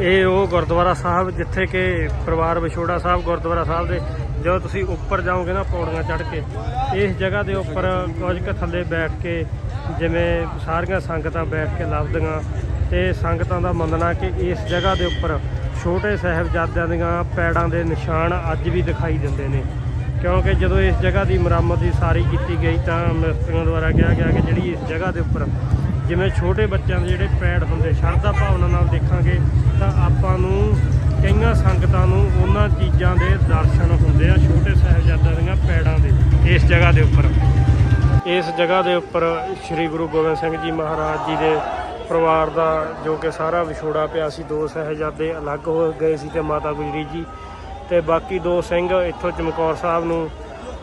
ਇਹ ਉਹ ਗੁਰਦੁਆਰਾ ਸਾਹਿਬ ਜਿੱਥੇ ਕਿ ਪਰਿਵਾਰ ਵਿਛੋੜਾ ਸਾਹਿਬ ਗੁਰਦੁਆਰਾ ਸਾਹਿਬ ਦੇ, ਜਦੋਂ ਤੁਸੀਂ ਉੱਪਰ ਜਾਓਗੇ ਨਾ ਪੌੜੀਆਂ ਚੜ੍ਹ ਕੇ, ਇਸ ਜਗ੍ਹਾ ਦੇ ਉੱਪਰ ਕੁਝ ਕੁ ਥੱਲੇ ਬੈਠ ਕੇ ਜਿਵੇਂ ਸਾਰੀਆਂ ਸੰਗਤਾਂ ਬੈਠ ਕੇ ਲੱਭਦੀਆਂ, ਤੇ ਸੰਗਤਾਂ ਦਾ ਮੰਨਣਾ ਕਿ ਇਸ ਜਗ੍ਹਾ ਦੇ ਉੱਪਰ ਛੋਟੇ ਸਾਹਿਬਜ਼ਾਦਿਆਂ ਦੀਆਂ ਪੈੜਾਂ ਦੇ ਨਿਸ਼ਾਨ ਅੱਜ ਵੀ ਦਿਖਾਈ ਦਿੰਦੇ ਨੇ। ਕਿਉਂਕਿ ਜਦੋਂ ਇਸ ਜਗ੍ਹਾ ਦੀ ਮੁਰੰਮਤ ਦੀ ਸਾਰੀ ਕੀਤੀ ਗਈ ਤਾਂ ਮਿਸਤਰੀਆਂ ਦੁਆਰਾ ਕਿਹਾ ਗਿਆ ਕਿ ਜਿਹੜੀ ਇਸ ਜਗ੍ਹਾ ਦੇ ਉੱਪਰ ਜਿਵੇਂ ਛੋਟੇ ਬੱਚਿਆਂ ਦੇ ਜਿਹੜੇ ਪੈੜ ਹੁੰਦੇ, ਸ਼ਰਧਾ ਭਾਵਨਾ ਨਾਲ ਦੇਖਾਂਗੇ, ਤਾਂ ਆਪਾਂ ਨੂੰ ਕਈਆਂ ਸੰਗਤਾਂ ਨੂੰ ਉਹਨਾਂ ਚੀਜ਼ਾਂ ਦੇ ਦਰਸ਼ਨ ਹੁੰਦੇ ਆ, ਛੋਟੇ ਸਾਹਿਬਜ਼ਾਦਿਆਂ ਦੀਆਂ ਪੈੜਾਂ ਦੇ ਇਸ ਜਗ੍ਹਾ ਦੇ ਉੱਪਰ। ਇਸ ਜਗ੍ਹਾ ਦੇ ਉੱਪਰ ਸ੍ਰੀ ਗੁਰੂ ਗੋਬਿੰਦ ਸਿੰਘ ਜੀ ਮਹਾਰਾਜ ਜੀ ਦੇ ਪਰਿਵਾਰ ਦਾ ਜੋ ਕਿ ਸਾਰਾ ਵਿਛੋੜਾ ਪਿਆ ਸੀ, ਦੋ ਸਾਹਿਬਜ਼ਾਦੇ ਅਲੱਗ ਹੋ ਗਏ ਸੀ ਤੇ ਮਾਤਾ ਗੁਜਰੀ ਜੀ ਤੇ ਬਾਕੀ ਦੋ ਸਿੰਘ ਇੱਥੋਂ ਚਮਕੌਰ ਸਾਹਿਬ ਨੂੰ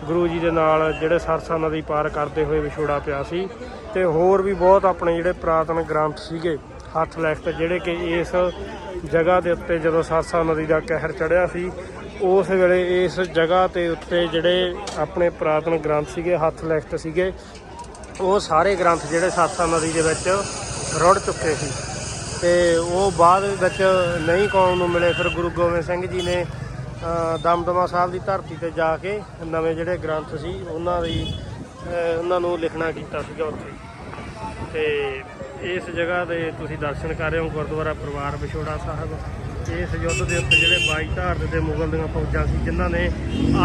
ਗੁਰੂ ਜੀ ਦੇ ਨਾਲ ਜਿਹੜੇ ਸਰਸਾ ਨਦੀ ਪਾਰ ਕਰਦੇ ਹੋਏ ਵਿਛੋੜਾ ਪਿਆ ਸੀ ਤੇ ਹੋਰ ਵੀ ਬਹੁਤ ਆਪਣੇ ਜਿਹੜੇ ਪ੍ਰਾਤਨ ਗ੍ਰੰਥ ਸੀਗੇ ਹੱਥ ਲਿਖਤ, ਜਿਹੜੇ ਕਿ ਇਸ ਜਗ੍ਹਾ ਦੇ ਉੱਤੇ ਜਦੋਂ ਸਰਸਾ ਨਦੀ ਦਾ ਕਹਿਰ ਚੜਿਆ ਸੀ, ਉਸ ਵੇਲੇ ਇਸ ਜਗ੍ਹਾ ਤੇ ਉੱਤੇ ਜਿਹੜੇ ਆਪਣੇ ਪ੍ਰਾਤਨ ਗ੍ਰੰਥ ਸੀਗੇ, ਹੱਥ ਲਿਖਤ ਸੀਗੇ, ਉਹ ਸਾਰੇ ਗ੍ਰੰਥ ਜਿਹੜੇ ਸਰਸਾ ਨਦੀ ਦੇ ਵਿੱਚ ਰੁੜ ਚੁੱਕੇ ਸੀ। ਤੇ ਉਹ ਬਾਅਦ ਵਿੱਚ ਨਹੀਂ ਕੌਮ ਨੂੰ ਮਿਲੇ, ਫਿਰ ਗੁਰੂ ਗੋਬਿੰਦ ਸਿੰਘ ਜੀ ਨੇ ਦਮਦਮਾ ਸਾਹਿਬ ਦੀ ਧਰਤੀ ਤੇ ਜਾ ਕੇ ਨਵੇਂ ਜਿਹੜੇ ਗ੍ਰੰਥ ਸੀ, ਉਹਨਾਂ ਦੀ ਉਹਨਾਂ ਨੂੰ ਲਿਖਣਾ ਕੀਤਾ ਸੀਗਾ ਉੱਥੇ। ਤੇ ਇਸ ਜਗ੍ਹਾ ਦੇ ਤੁਸੀਂ ਦਰਸ਼ਨ ਕਰ ਰਹੇ ਹੋ ਗੁਰਦੁਆਰਾ ਪਰਿਵਾਰ ਵਿਛੋੜਾ ਸਾਹਿਬ। ਇਸ ਯੁੱਧ ਦੇ ਉੱਤੇ ਜਿਹੜੇ ਬਾਈ ਧਾਰ ਦੇ ਮੁਗਲ ਦੀਆਂ ਫੌਜਾਂ ਸੀ, ਜਿਨ੍ਹਾਂ ਨੇ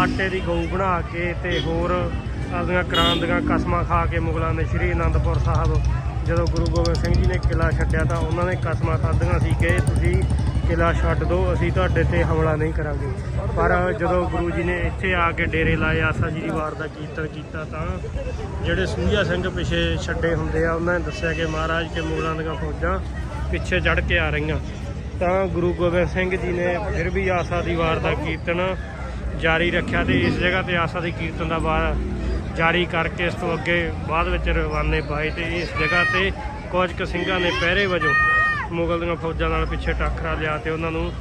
ਆਟੇ ਦੀ ਗਊ ਬਣਾ ਕੇ ਤੇ ਹੋਰ ਆਪਦੀਆਂ ਕਰਾਂ ਦੀਆਂ ਕਸਮਾਂ ਖਾ ਕੇ ਮੁਗਲਾਂ ਨੇ ਸ੍ਰੀ ਅਨੰਦਪੁਰ ਸਾਹਿਬ, ਜਦੋਂ ਗੁਰੂ ਗੋਬਿੰਦ ਸਿੰਘ ਜੀ ਨੇ ਕਿਲਾ ਛੱਡਿਆ ਤਾਂ ਉਹਨਾਂ ਨੇ ਕਸਮਾਂ ਖਾਧੀਆਂ ਸੀ ਕਿ ਤੁਸੀਂ ਕਿਲਾ ਛੱਡ ਦਿਓ ਅਸੀਂ ਤੁਹਾਡੇ ਤੇ ਹਮਲਾ ਨਹੀਂ ਕਰਾਂਗੇ। ਪਰ ਜਦੋਂ ਗੁਰੂ ਜੀ ਨੇ ਇੱਥੇ ਆ ਕੇ ਡੇਰੇ ਲਾਏ, ਆਸਾ ਜੀ ਦੀ ਵਾਰ ਦਾ ਕੀਰਤਨ ਕੀਤਾ, ਤਾਂ ਜਿਹੜੇ ਸੂਝਾ ਸਿੰਘ ਪਿਛੇ ਛੱਡੇ ਹੁੰਦੇ ਆ, ਉਹਨਾਂ ਨੇ ਦੱਸਿਆ ਕਿ ਮਹਾਰਾਜ ਕੇ ਮੁਗਲਾਂ ਦੀਆਂ ਫੌਜਾਂ ਪਿੱਛੇ ਚੜ ਕੇ ਆ ਰਹੀਆਂ। ਤਾਂ ਗੁਰੂ ਗੋਬਿੰਦ ਸਿੰਘ ਜੀ ਨੇ ਫਿਰ ਵੀ ਆਸਾ ਦੀ ਵਾਰ ਦਾ ਕੀਰਤਨ ਜਾਰੀ ਰੱਖਿਆ ਤੇ ਇਸ ਜਗ੍ਹਾ ਤੇ ਆਸਾ ਦੀ ਕੀਰਤਨ ਦਾ ਵਾਰ ਜਾਰੀ ਕਰਕੇ ਇਸ ਤੋਂ ਅੱਗੇ ਬਾਅਦ ਵਿੱਚ ਰਵਾਨੇ ਪਾਏ ਤੇ ਇਸ ਜਗ੍ਹਾ ਤੇ ਕੁਝ ਕੁ ਸਿੰਘਾਂ ਨੇ ਪਹਿਰੇ ਵਜੋਂ ਮੁਗਲ ਦੀਆਂ ਫੌਜਾਂ ਨਾਲ ਪਿੱਛੇ ਟੱਕਰਾ ਲਿਆ ਤੇ ਉਹਨਾਂ ਨੂੰ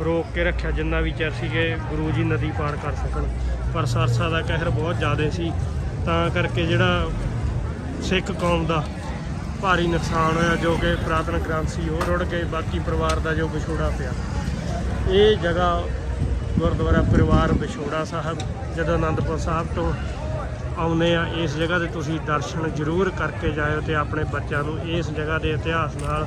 ਰੋਕ ਕੇ ਰੱਖਿਆ, ਜਿੰਨਾ ਵੀ ਚਿਰ ਸੀਗੇ ਗੁਰੂ ਜੀ ਨਦੀ ਪਾਰ ਕਰ ਸਕਣ। ਪਰ ਸਰਸਾ ਦਾ ਕਹਿਰ ਬਹੁਤ ਜ਼ਿਆਦਾ ਸੀ। ਤਾਂ ਕਰਕੇ ਜਿਹੜਾ ਸਿੱਖ ਕੌਮ ਦਾ ਭਾਰੀ ਨੁਕਸਾਨ ਹੋਇਆ, ਜੋ ਕਿ ਪ੍ਰਾਤਨ ਗ੍ਰੰਥ ਸੀ, ਉਹ ਰੁੜ ਗਏ, ਬਾਕੀ ਪਰਿਵਾਰ ਦਾ ਜੋ ਵਿਛੋੜਾ ਪਿਆ। ਇਹ ਜਗ੍ਹਾ ਗੁਰਦੁਆਰਾ ਪਰਿਵਾਰ ਵਿਛੋੜਾ ਸਾਹਿਬ, ਜਦੋਂ ਆਨੰਦਪੁਰ ਸਾਹਿਬ ਤੋਂ ਆਉਂਦੇ ਆ, ਇਸ ਜਗ੍ਹਾ ਤੇ ਤੁਸੀਂ ਦਰਸ਼ਨ ਜ਼ਰੂਰ ਕਰਕੇ ਜਾਇਓ ਤੇ ਆਪਣੇ ਬੱਚਿਆਂ ਨੂੰ ਇਸ ਜਗ੍ਹਾ ਦੇ ਇਤਿਹਾਸ ਨਾਲ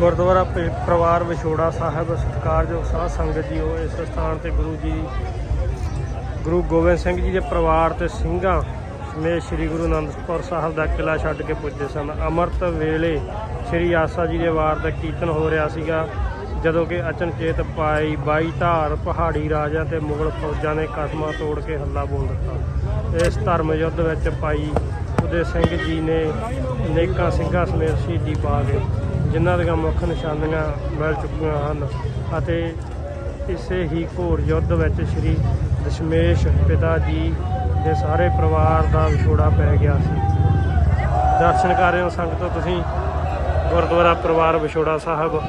ਗੁਰਦੁਆਰਾ ਪ- ਪਰਿਵਾਰ ਵਿਛੋੜਾ ਸਾਹਿਬ, ਸਤਿਕਾਰਯੋਗ ਸਾਧ ਸੰਗਤ ਜੀ, ਉਹ ਇਸ ਸਥਾਨ ਤੇ ਗੁਰੂ ਜੀ, ਗੁਰੂ ਗੋਬਿੰਦ ਸਿੰਘ ਜੀ ਦੇ ਪਰਿਵਾਰ ਤੇ ਸਿੰਘਾਂ ਸਮੇਤ ਸ੍ਰੀ ਗੁਰੂ ਅਨੰਦਪੁਰ ਸਾਹਿਬ ਦਾ ਕਿਲਾ ਛੱਡ ਕੇ ਪੁੱਜੇ ਸਨ। ਅੰਮ੍ਰਿਤ ਵੇਲੇ ਸ੍ਰੀ ਆਸਾ ਜੀ ਦੇ ਵਾਰ ਦਾ ਕੀਰਤਨ ਹੋ ਰਿਹਾ ਸੀਗਾ, ਜਦੋਂ ਕਿ ਅਚਨਚੇਤ ਪਾਈ 22 ਧਾਰ ਪਹਾੜੀ ਰਾਜਾ ਤੇ ਮੁਗਲ ਫੌਜਾਂ ਨੇ ਕਸਮਾਂ ਤੋੜ ਕੇ ਹੱਲਾ ਬੋਲ ਦਿੱਤਾ। ਇਸ ਧਰਮ ਯੁੱਧ ਵਿੱਚ ਪਾਈ ਉਦੇ ਸਿੰਘ ਜੀ ਨੇ ਅਨੇਕਾਂ ਸਿੰਘਾਂ ਸਮੇਤ ਸ਼ਹੀਦੀ ਪਾ ਗਏ ਜਿਨ੍ਹਾਂ ਦੀਆਂ ਮੁੱਖ ਨਿਸ਼ਾਨੀਆਂ ਮਿਲ ਚੁੱਕੀਆਂ ਹਨ ਅਤੇ ਇਸੇ ਹੀ ਘੋਰ ਯੁੱਧ ਵਿੱਚ ਸ੍ਰੀ ਦਸ਼ਮੇਸ਼ ਪਿਤਾ ਜੀ ਦੇ ਸਾਰੇ ਪਰਿਵਾਰ ਦਾ ਵਿਛੋੜਾ ਪੈ ਗਿਆ ਸੀ। ਦਰਸ਼ਨ ਕਰ ਰਹੇ ਹੋ ਸੰਗਤੋ, ਤੁਸੀਂ ਗੁਰਦੁਆਰਾ ਪਰਿਵਾਰ ਵਿਛੋੜਾ ਸਾਹਿਬ